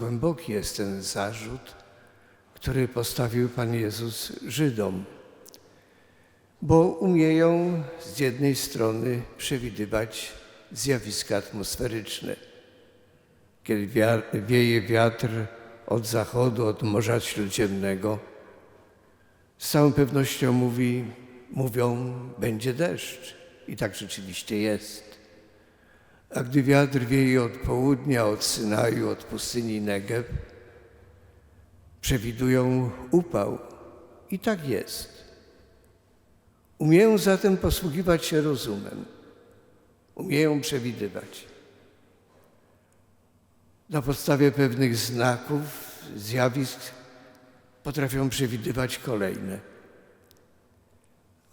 głęboki jest ten zarzut, który postawił Pan Jezus Żydom, bo umieją z jednej strony przewidywać zjawiska atmosferyczne. Kiedy wieje wiatr od zachodu, od Morza Śródziemnego, z całą pewnością mówi, mówią, będzie deszcz. I tak rzeczywiście jest. A gdy wiatr wieje od południa, od Synaju, od pustyni Negev, przewidują upał. I tak jest. Umieją zatem posługiwać się rozumem. Umieją przewidywać. Na podstawie pewnych znaków, zjawisk potrafią przewidywać kolejne.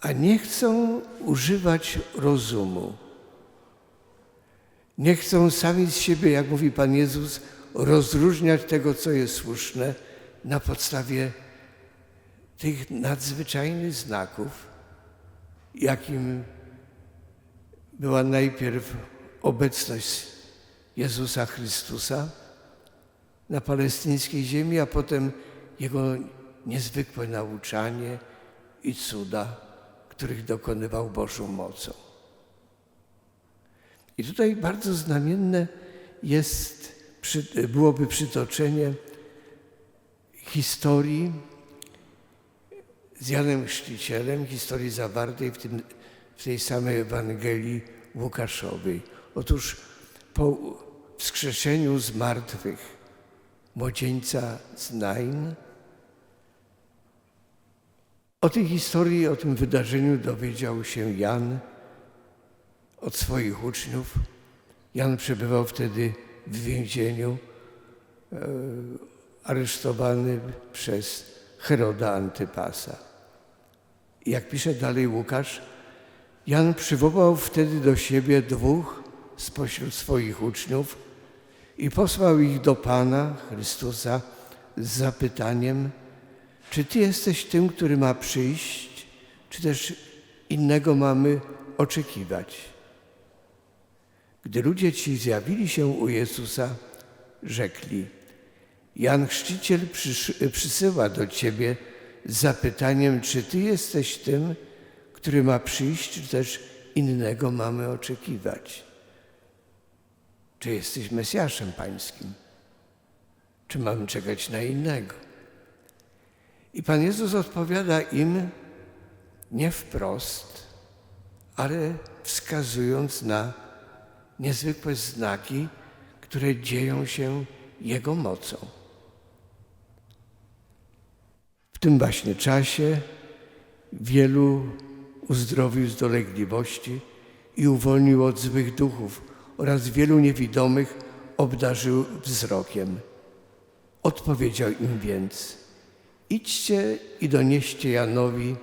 A nie chcą używać rozumu. Nie chcą sami z siebie, jak mówi Pan Jezus, rozróżniać tego, co jest słuszne na podstawie tych nadzwyczajnych znaków, jakim była najpierw obecność Jezusa Chrystusa na palestyńskiej ziemi, a potem Jego niezwykłe nauczanie i cuda, których dokonywał Bożą mocą. I tutaj bardzo znamienne jest, byłoby przytoczenie historii z Janem Chrzcicielem, historii zawartej w, tym, w tej samej Ewangelii Łukaszowej. Otóż po wskrzeszeniu z martwych młodzieńca z Nain, o tej historii, o tym wydarzeniu dowiedział się Jan od swoich uczniów. Jan przebywał wtedy w więzieniu, e, aresztowany przez Heroda Antypasa. Jak pisze dalej Łukasz, Jan przywołał wtedy do siebie dwóch spośród swoich uczniów i posłał ich do Pana Chrystusa z zapytaniem, czy Ty jesteś tym, który ma przyjść, czy też innego mamy oczekiwać? Gdy ludzie ci zjawili się u Jezusa, rzekli: Jan Chrzciciel przysyła do ciebie z zapytaniem, czy ty jesteś tym, który ma przyjść, czy też innego mamy oczekiwać. Czy jesteś Mesjaszem Pańskim? Czy mamy czekać na innego? I Pan Jezus odpowiada im nie wprost, ale wskazując na niezwykłe znaki, które dzieją się Jego mocą. W tym właśnie czasie wielu uzdrowił z dolegliwości i uwolnił od złych duchów oraz wielu niewidomych obdarzył wzrokiem. Odpowiedział im więc: Idźcie i donieście Janowi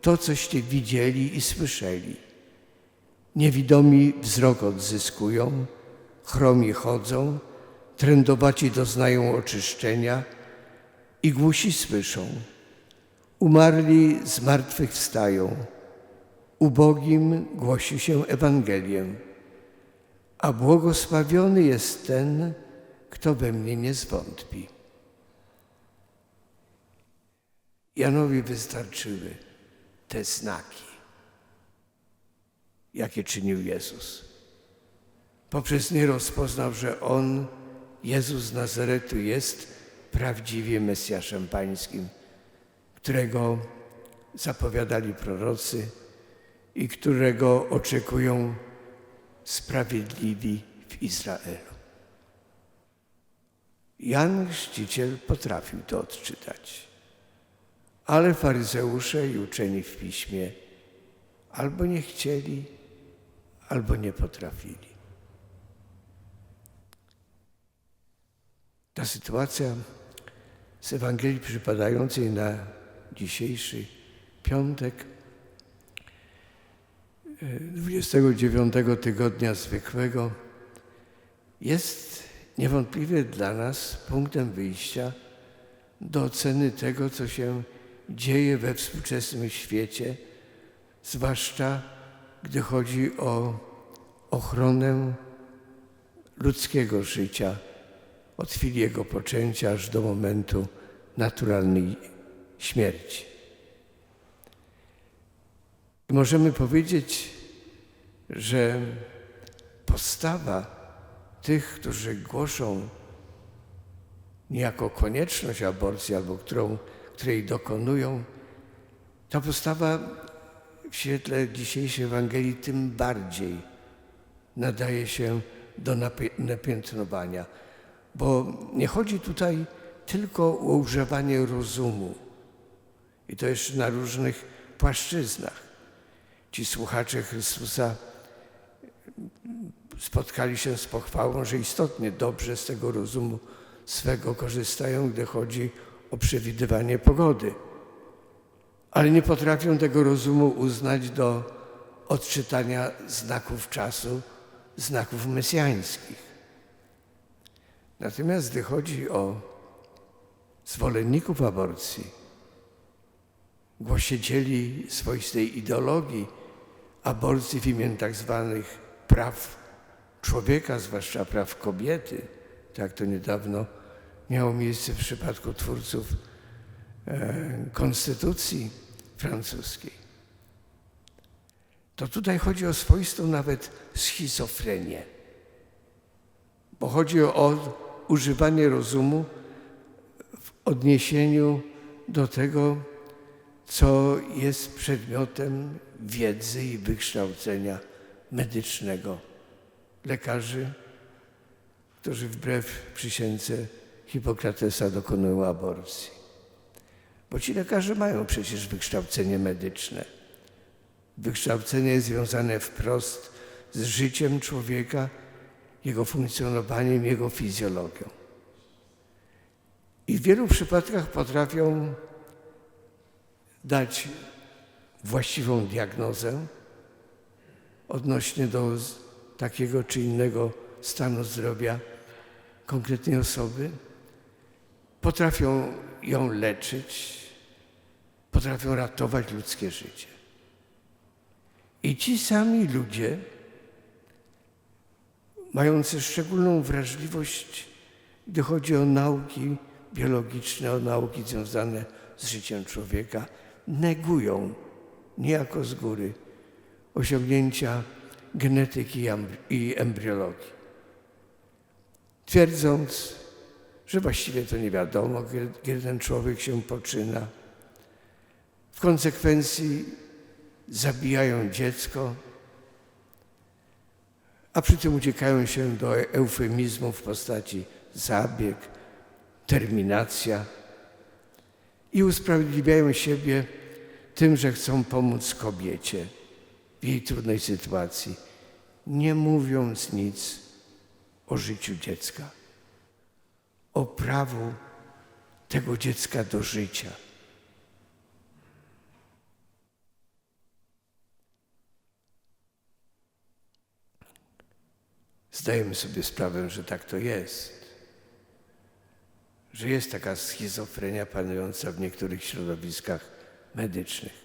to, coście widzieli i słyszeli. Niewidomi wzrok odzyskują, chromi chodzą, trędowaci doznają oczyszczenia i głusi słyszą. Umarli z martwych wstają, ubogim głosi się Ewangelię, a błogosławiony jest ten, kto we mnie nie zwątpi. Janowi wystarczyły te znaki jakie czynił Jezus. Poprzez nie rozpoznał, że On, Jezus z Nazaretu, jest prawdziwie Mesjaszem Pańskim, którego zapowiadali prorocy i którego oczekują sprawiedliwi w Izraelu. Jan Chrzciciel potrafił to odczytać, ale faryzeusze i uczeni w piśmie albo nie chcieli, albo nie potrafili. Ta sytuacja z Ewangelii przypadającej na dzisiejszy piątek 29 tygodnia zwykłego jest niewątpliwie dla nas punktem wyjścia do oceny tego, co się dzieje we współczesnym świecie, zwłaszcza gdy chodzi o ochronę ludzkiego życia od chwili jego poczęcia aż do momentu naturalnej śmierci. Możemy powiedzieć, że postawa tych, którzy głoszą niejako konieczność aborcji albo którą, której dokonują, ta postawa w świetle dzisiejszej Ewangelii tym bardziej nadaje się do napiętnowania, bo nie chodzi tutaj tylko o używanie rozumu i to jeszcze na różnych płaszczyznach. Ci słuchacze Chrystusa spotkali się z pochwałą, że istotnie dobrze z tego rozumu swego korzystają, gdy chodzi o przewidywanie pogody. Ale nie potrafią tego rozumu uznać do odczytania znaków czasu, znaków mesjańskich. Natomiast gdy chodzi o zwolenników aborcji, głosicieli swoistej ideologii aborcji w imię tak zwanych praw człowieka, zwłaszcza praw kobiety, tak to niedawno miało miejsce w przypadku twórców konstytucji francuskiej. To tutaj chodzi o swoistą nawet schizofrenię, bo chodzi o używanie rozumu w odniesieniu do tego, co jest przedmiotem wiedzy i wykształcenia medycznego lekarzy, którzy wbrew przysiędze Hipokratesa dokonują aborcji. Bo ci lekarze mają przecież wykształcenie medyczne. Wykształcenie związane wprost z życiem człowieka, jego funkcjonowaniem, jego fizjologią. I w wielu przypadkach potrafią dać właściwą diagnozę odnośnie do takiego czy innego stanu zdrowia konkretnej osoby, potrafią ją leczyć, potrafią ratować ludzkie życie. I ci sami ludzie, mający szczególną wrażliwość, gdy chodzi o nauki biologiczne, o nauki związane z życiem człowieka, negują niejako z góry osiągnięcia genetyki i embriologii. Twierdząc, że właściwie to nie wiadomo, kiedy ten człowiek się poczyna. Konsekwencji zabijają dziecko, a przy tym uciekają się do eufemizmu w postaci zabieg, terminacja i usprawiedliwiają siebie tym, że chcą pomóc kobiecie w jej trudnej sytuacji, nie mówiąc nic o życiu dziecka, o prawu tego dziecka do życia. Zdajemy sobie sprawę, że tak to jest, że jest taka schizofrenia panująca w niektórych środowiskach medycznych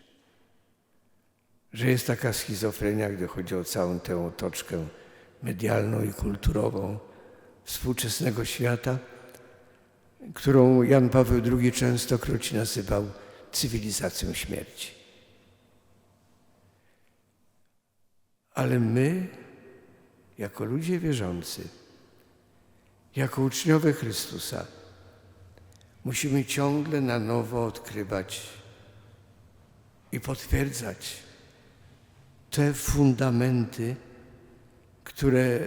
że jest taka schizofrenia, gdy chodzi o całą tę otoczkę medialną i kulturową współczesnego świata, którą Jan Paweł II częstokroć nazywał cywilizacją śmierci. Ale my, jako ludzie wierzący, jako uczniowie Chrystusa, musimy ciągle na nowo odkrywać i potwierdzać te fundamenty, które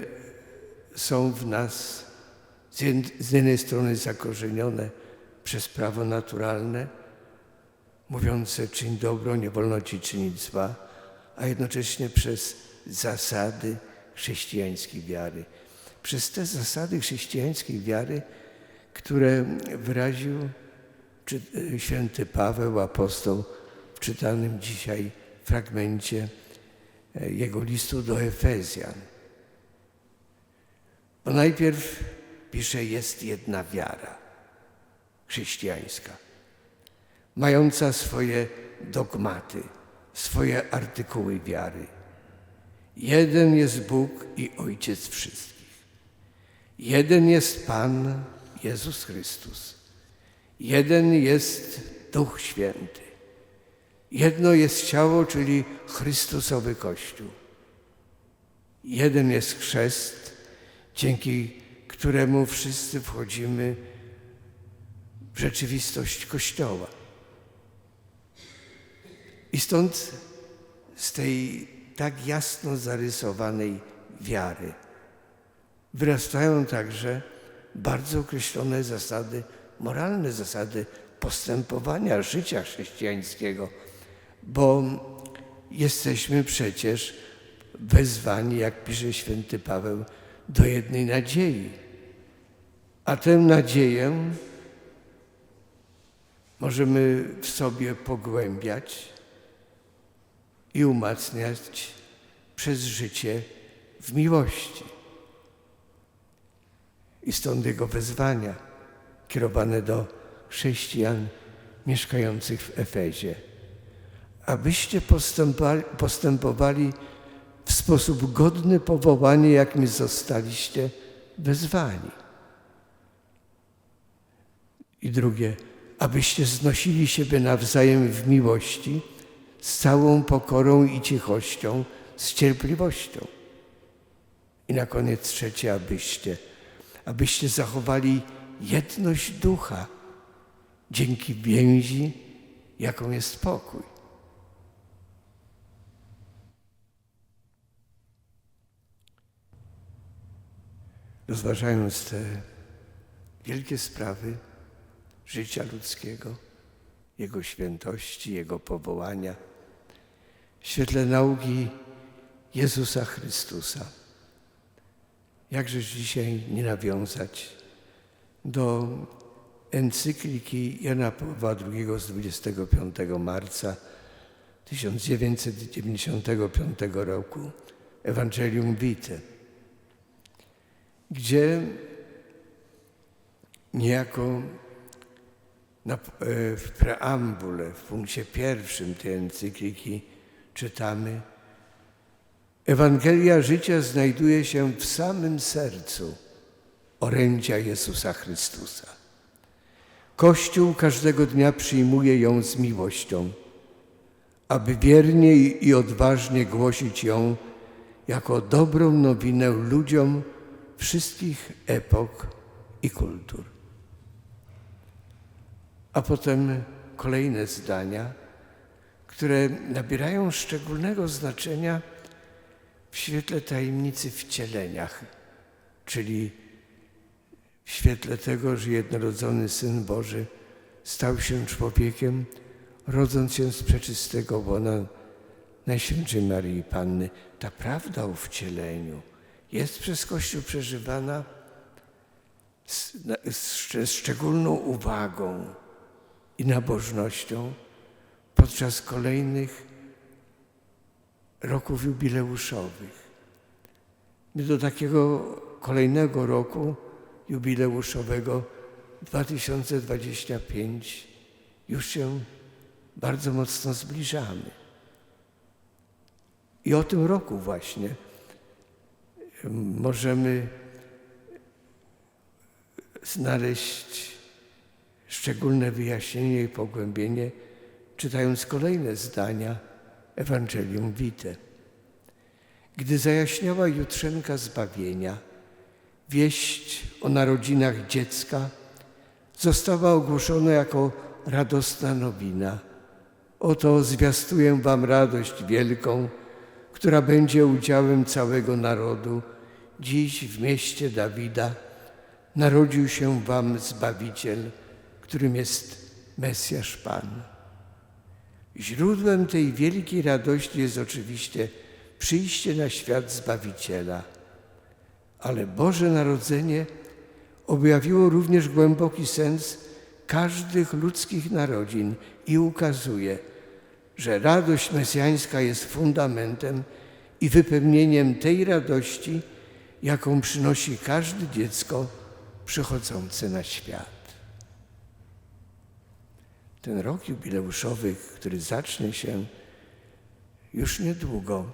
są w nas z jednej strony zakorzenione przez prawo naturalne, mówiące czyń dobro, nie wolno ci czynić zła, a jednocześnie przez zasady chrześcijańskiej wiary. Przez te zasady chrześcijańskiej wiary, które wyraził święty Paweł, apostoł w czytanym dzisiaj fragmencie E, jego listu do Efezjan. Bo najpierw pisze, jest jedna wiara chrześcijańska, mająca swoje dogmaty, swoje artykuły wiary. Jeden jest Bóg i Ojciec wszystkich. Jeden jest Pan, Jezus Chrystus. Jeden jest Duch Święty. Jedno jest ciało, czyli Chrystusowy Kościół. Jeden jest chrzest, dzięki któremu wszyscy wchodzimy w rzeczywistość Kościoła. I stąd z tej tak jasno zarysowanej wiary wyrastają także bardzo określone zasady, moralne zasady postępowania życia chrześcijańskiego, bo jesteśmy przecież wezwani, jak pisze święty Paweł, do jednej nadziei. A tę nadzieję możemy w sobie pogłębiać i umacniać przez życie w miłości. I stąd jego wezwania kierowane do chrześcijan mieszkających w Efezie. Abyście postępowali, w sposób godny powołania, jakim zostaliście wezwani. I drugie, abyście znosili siebie nawzajem w miłości z całą pokorą i cichością, z cierpliwością. I na koniec trzecie, abyście, abyście zachowali jedność ducha dzięki więzi, jaką jest pokój. Rozważając te wielkie sprawy życia ludzkiego, Jego świętości, Jego powołania, w świetle nauki Jezusa Chrystusa. Jakżeż dzisiaj nie nawiązać do encykliki Jana Pawła II z 25 marca 1995 roku Ewangelium Vitae, gdzie niejako na, e, w preambule, w punkcie pierwszym tej encykliki czytamy Ewangelia życia znajduje się w samym sercu orędzia Jezusa Chrystusa. Kościół każdego dnia przyjmuje ją z miłością, aby wiernie i odważnie głosić ją jako dobrą nowinę ludziom wszystkich epok i kultur. A potem kolejne zdania, które nabierają szczególnego znaczenia w świetle tajemnicy wcieleniach, czyli w świetle tego, że jednorodzony Syn Boży stał się człowiekiem, rodząc się z przeczystego łona Najświętszej Marii Panny. Ta prawda o wcieleniu jest przez Kościół przeżywana z, z, z szczególną uwagą i nabożnością podczas kolejnych roków jubileuszowych. My do takiego kolejnego roku jubileuszowego 2025 już się bardzo mocno zbliżamy. I o tym roku właśnie możemy znaleźć szczególne wyjaśnienie i pogłębienie, czytając kolejne zdania Ewangelium Vitae. Gdy zajaśniała jutrzenka zbawienia, wieść o narodzinach dziecka została ogłoszona jako radosna nowina. Oto zwiastuję wam radość wielką, która będzie udziałem całego narodu. Dziś w mieście Dawida narodził się wam Zbawiciel, którym jest Mesjasz Pan. Źródłem tej wielkiej radości jest oczywiście przyjście na świat Zbawiciela. Ale Boże Narodzenie objawiło również głęboki sens każdych ludzkich narodzin i ukazuje, że radość mesjańska jest fundamentem i wypełnieniem tej radości, jaką przynosi każde dziecko przychodzące na świat. Ten rok jubileuszowy, który zacznie się już niedługo,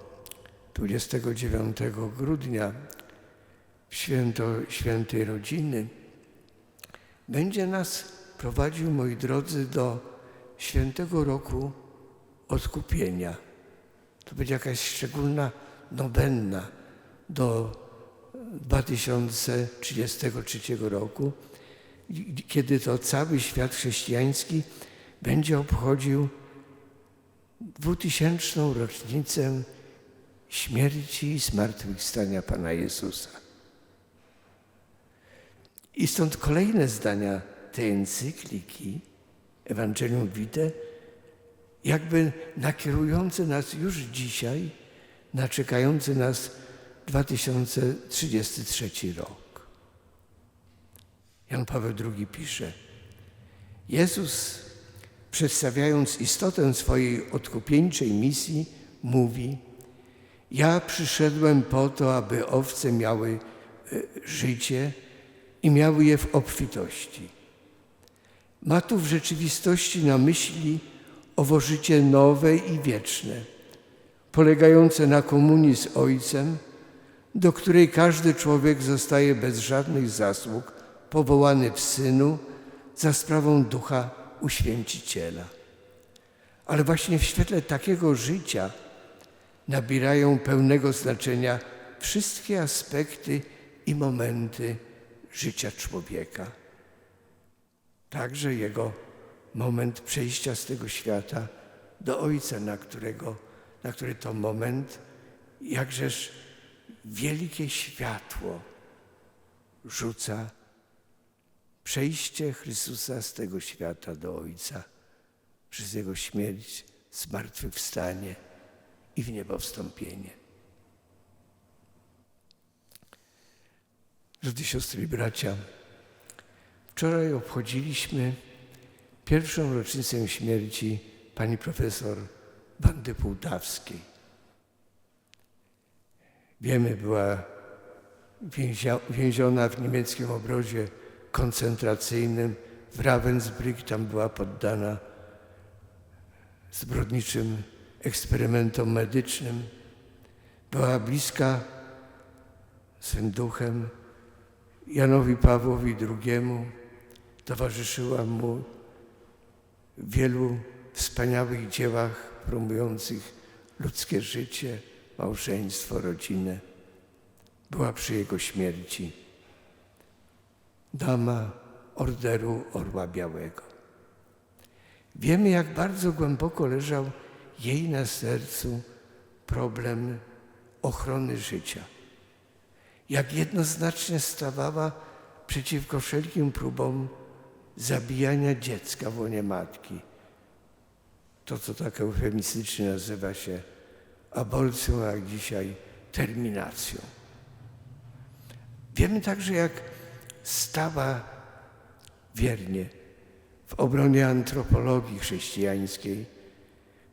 29 grudnia, święto świętej rodziny, będzie nas prowadził, moi drodzy, do świętego roku odkupienia. To będzie jakaś szczególna nowenna do 2033 roku, kiedy to cały świat chrześcijański będzie obchodził dwutysięczną rocznicę śmierci i zmartwychwstania Pana Jezusa. I stąd kolejne zdania tej encykliki Ewangelium Vitae, jakby nakierujące nas już dzisiaj na czekający nas 2033 rok. Jan Paweł II pisze: Jezus, przedstawiając istotę swojej odkupieńczej misji, mówi: Ja przyszedłem po to, aby owce miały e, życie i miały je w obfitości. Ma tu w rzeczywistości na myśli owo życie nowe i wieczne, polegające na komunii z Ojcem, do której każdy człowiek zostaje bez żadnych zasług powołany w Synu za sprawą Ducha Uświęciciela. Ale właśnie w świetle takiego życia nabierają pełnego znaczenia wszystkie aspekty i momenty życia człowieka. Także jego moment przejścia z tego świata do Ojca, na, którego, na który to moment jakżeż wielkie światło rzuca przejście Chrystusa z tego świata do Ojca przez Jego śmierć, zmartwychwstanie i w niebo wstąpienie. Drodzy siostry i bracia, wczoraj obchodziliśmy pierwszą rocznicę śmierci pani profesor Wandy Półtawskiej. Wiemy, była więziona w niemieckim obozie koncentracyjnym w Ravensbrück. Tam była poddana zbrodniczym eksperymentom medycznym. Była bliska swym duchem Janowi Pawłowi II. Towarzyszyła mu w wielu wspaniałych dziełach promujących ludzkie życie, małżeństwo, rodzinę. Była przy jego śmierci dama Orderu Orła Białego. Wiemy, jak bardzo głęboko leżał jej na sercu problem ochrony życia. Jak jednoznacznie stawała przeciwko wszelkim próbom zabijania dziecka w łonie matki. To, co tak eufemistycznie nazywa się aborcją, a dzisiaj terminacją. Wiemy także, jak stała wiernie w obronie antropologii chrześcijańskiej,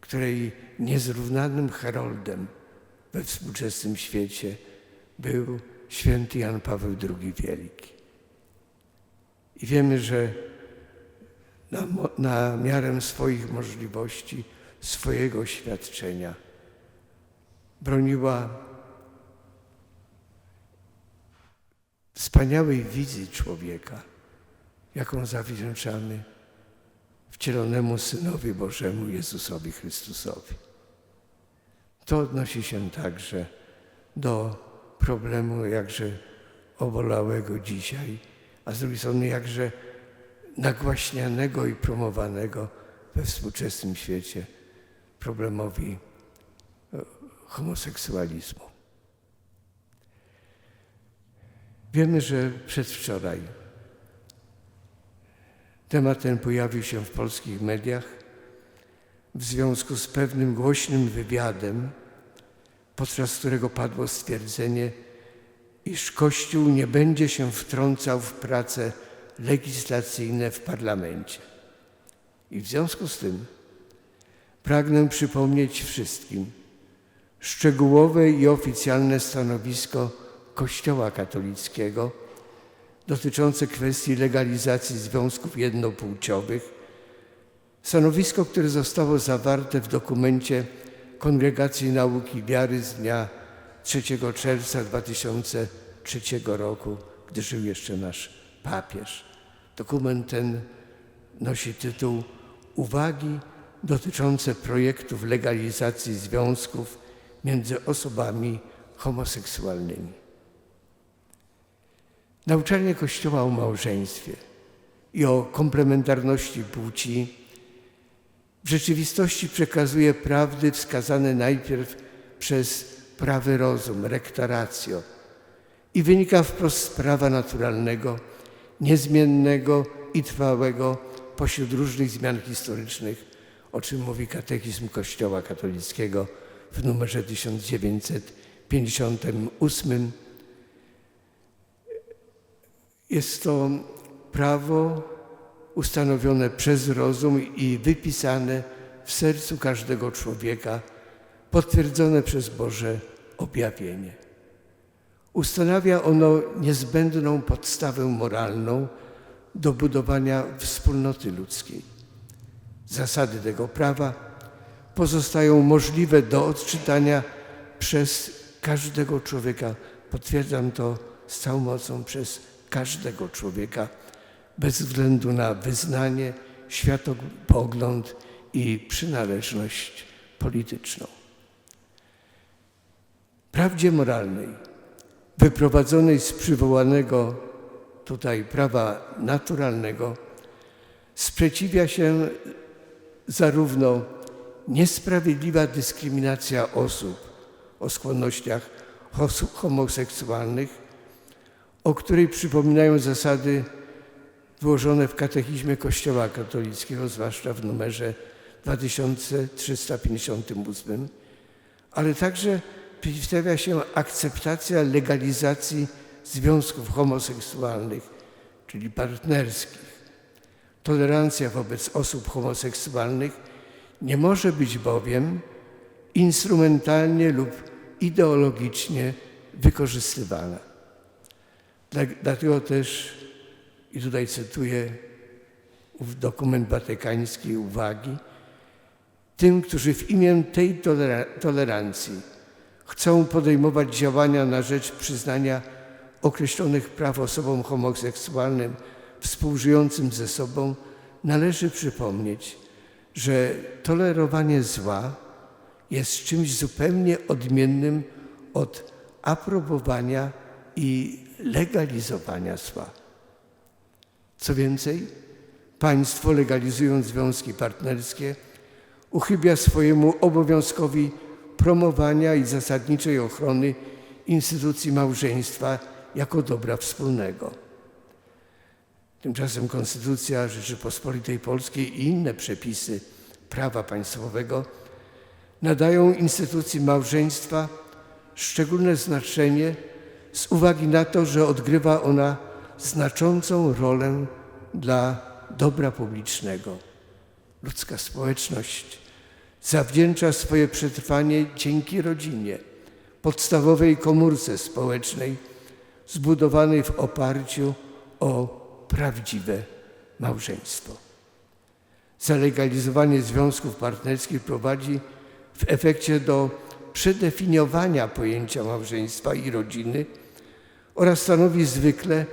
której niezrównanym heroldem we współczesnym świecie był święty Jan Paweł II Wielki. I wiemy, że na, na miarę swoich możliwości, swojego oświadczenia broniła wspaniałej wizji człowieka, jaką zawdzięczamy wcielonemu Synowi Bożemu Jezusowi Chrystusowi. To odnosi się także do problemu jakże obolałego dzisiaj, a z drugiej strony jakże nagłaśnianego i promowanego we współczesnym świecie problemowi e, homoseksualizmu. Wiemy, że przedwczoraj temat ten pojawił się w polskich mediach w związku z pewnym głośnym wywiadem, podczas którego padło stwierdzenie, iż Kościół nie będzie się wtrącał w prace legislacyjne w parlamencie. I w związku z tym pragnę przypomnieć wszystkim szczegółowe i oficjalne stanowisko Kościoła katolickiego dotyczące kwestii legalizacji związków jednopłciowych. Stanowisko, które zostało zawarte w dokumencie Kongregacji Nauki Wiary z dnia 3 czerwca 2003 roku, gdy żył jeszcze nasz papież. Dokument ten nosi tytuł Uwagi dotyczące projektów legalizacji związków między osobami homoseksualnymi. Nauczanie Kościoła o małżeństwie i o komplementarności płci w rzeczywistości przekazuje prawdy wskazane najpierw przez prawy rozum, rektaratio i wynika wprost z prawa naturalnego, niezmiennego i trwałego pośród różnych zmian historycznych, o czym mówi katechizm Kościoła katolickiego w numerze 1958. Jest to prawo ustanowione przez rozum i wypisane w sercu każdego człowieka, potwierdzone przez Boże objawienie. Ustanawia ono niezbędną podstawę moralną do budowania wspólnoty ludzkiej. Zasady tego prawa pozostają możliwe do odczytania przez każdego człowieka. Potwierdzam to z całą mocą przez każdego człowieka bez względu na wyznanie, światopogląd i przynależność polityczną. Prawdzie moralnej, wyprowadzonej z przywołanego tutaj prawa naturalnego, sprzeciwia się zarówno niesprawiedliwa dyskryminacja osób o skłonnościach homoseksualnych, o której przypominają zasady wyłożone w katechizmie Kościoła katolickiego, zwłaszcza w numerze 2358, ale także przeciwstawia się akceptacja legalizacji związków homoseksualnych, czyli partnerskich. Tolerancja wobec osób homoseksualnych nie może być bowiem instrumentalnie lub ideologicznie wykorzystywana. Dlatego też i tutaj cytuję dokument watykański, uwagi, tym, którzy w imię tej tolerancji chcą podejmować działania na rzecz przyznania określonych praw osobom homoseksualnym współżyjącym ze sobą, należy przypomnieć, że tolerowanie zła jest czymś zupełnie odmiennym od aprobowania i legalizowania zła. Co więcej, państwo legalizując związki partnerskie uchybia swojemu obowiązkowi promowania i zasadniczej ochrony instytucji małżeństwa jako dobra wspólnego. Tymczasem Konstytucja Rzeczypospolitej Polskiej i inne przepisy prawa państwowego nadają instytucji małżeństwa szczególne znaczenie z uwagi na to, że odgrywa ona znaczącą rolę dla dobra publicznego. Ludzka społeczność zawdzięcza swoje przetrwanie dzięki rodzinie, podstawowej komórce społecznej, zbudowanej w oparciu o prawdziwe małżeństwo. Zalegalizowanie związków partnerskich prowadzi w efekcie do przedefiniowania pojęcia małżeństwa i rodziny oraz stanowi zwykle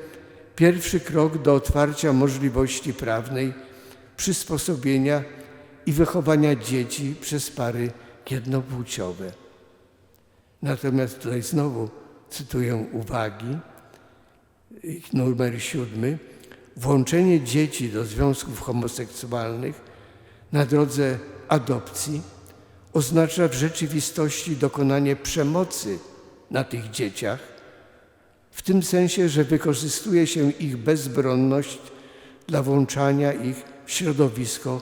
pierwszy krok do otwarcia możliwości prawnej przysposobienia i wychowania dzieci przez pary jednopłciowe. Natomiast tutaj znowu cytuję uwagi, numer siódmy. Włączenie dzieci do związków homoseksualnych na drodze adopcji oznacza w rzeczywistości dokonanie przemocy na tych dzieciach w tym sensie, że wykorzystuje się ich bezbronność dla włączania ich w środowisko,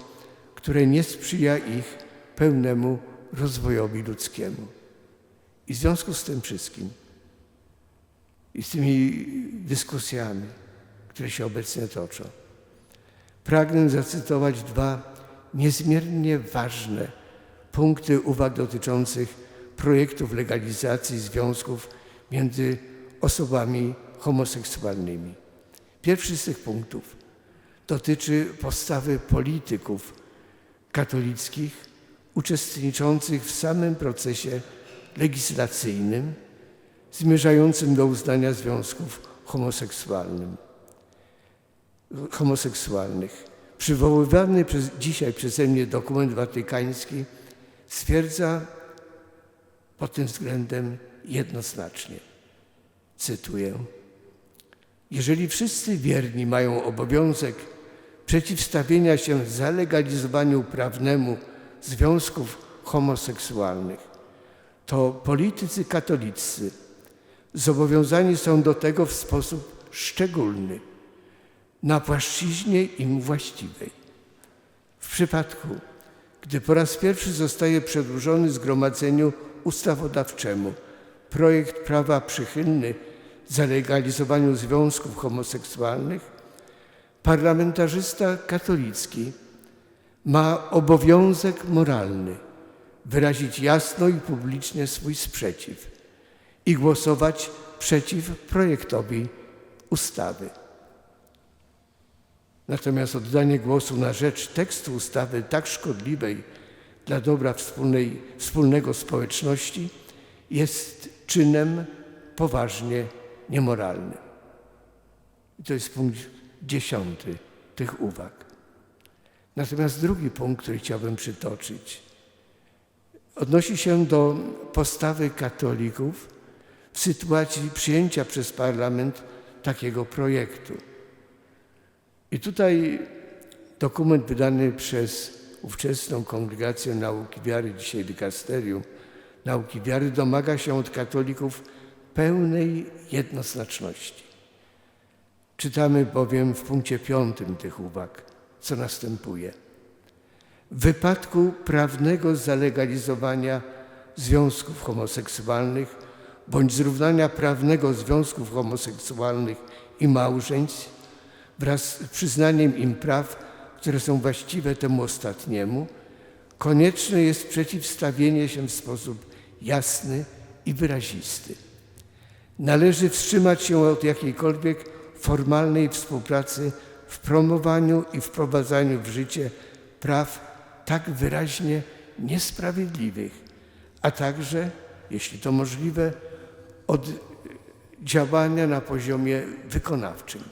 które nie sprzyja ich pełnemu rozwojowi ludzkiemu. I w związku z tym wszystkim i z tymi dyskusjami, które się obecnie toczą, pragnę zacytować dwa niezmiernie ważne punkty uwag dotyczących projektów legalizacji związków między osobami homoseksualnymi. Pierwszy z tych punktów dotyczy postawy polityków katolickich uczestniczących w samym procesie legislacyjnym zmierzającym do uznania związków homoseksualnych. Przywoływany przez, dzisiaj przeze mnie dokument watykański stwierdza pod tym względem jednoznacznie. Cytuję. Jeżeli wszyscy wierni mają obowiązek przeciwstawienia się zalegalizowaniu prawnemu związków homoseksualnych, to politycy katolicy zobowiązani są do tego w sposób szczególny, na płaszczyźnie im właściwej. W przypadku, gdy po raz pierwszy zostaje przedłożony Zgromadzeniu Ustawodawczemu projekt prawa przychylny zalegalizowaniu związków homoseksualnych, parlamentarzysta katolicki ma obowiązek moralny wyrazić jasno i publicznie swój sprzeciw i głosować przeciw projektowi ustawy. Natomiast oddanie głosu na rzecz tekstu ustawy tak szkodliwej dla dobra wspólnej, wspólnego społeczności jest czynem poważnie niemoralnym. I to jest punkt dziesiąty tych uwag. Natomiast drugi punkt, który chciałbym przytoczyć, odnosi się do postawy katolików w sytuacji przyjęcia przez parlament takiego projektu. I tutaj dokument wydany przez ówczesną Kongregację Nauki Wiary, dzisiaj Dykasterium Nauki Wiary, domaga się od katolików pełnej jednoznaczności. Czytamy bowiem w punkcie piątym tych uwag, co następuje. W wypadku prawnego zalegalizowania związków homoseksualnych bądź zrównania prawnego związków homoseksualnych i małżeństw wraz z przyznaniem im praw, które są właściwe temu ostatniemu, konieczne jest przeciwstawienie się w sposób jasny i wyrazisty. Należy wstrzymać się od jakiejkolwiek formalnej współpracy w promowaniu i wprowadzaniu w życie praw tak wyraźnie niesprawiedliwych, a także, jeśli to możliwe, od działania na poziomie wykonawczym.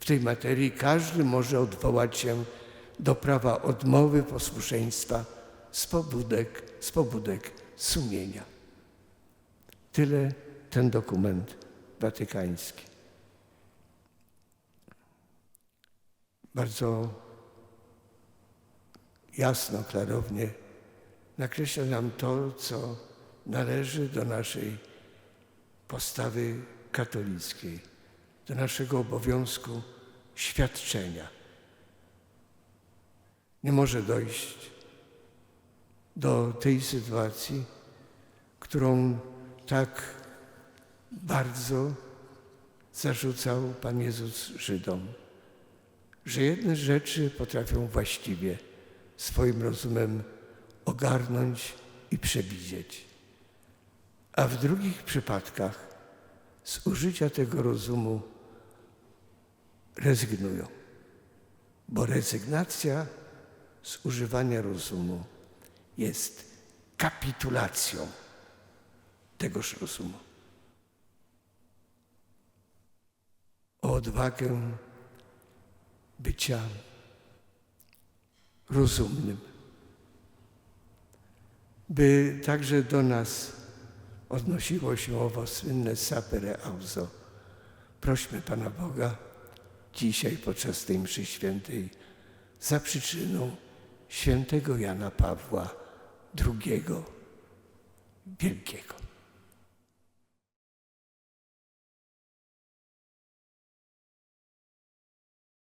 W tej materii każdy może odwołać się do prawa odmowy posłuszeństwa z pobudek, z pobudek sumienia. Tyle ten dokument watykański. Bardzo jasno, klarownie nakreśla nam to, co należy do naszej postawy katolickiej, do naszego obowiązku świadczenia. Nie może dojść do tej sytuacji, którą tak bardzo zarzucał Pan Jezus Żydom, że jedne rzeczy potrafią właściwie swoim rozumem ogarnąć i przewidzieć, a w drugich przypadkach z użycia tego rozumu rezygnują, bo rezygnacja z używania rozumu jest kapitulacją tegoż rozumu. O odwagę bycia rozumnym, by także do nas odnosiło się owo słynne sapere auzo. Prośmy Pana Boga dzisiaj podczas tej mszy świętej za przyczyną świętego Jana Pawła II Wielkiego.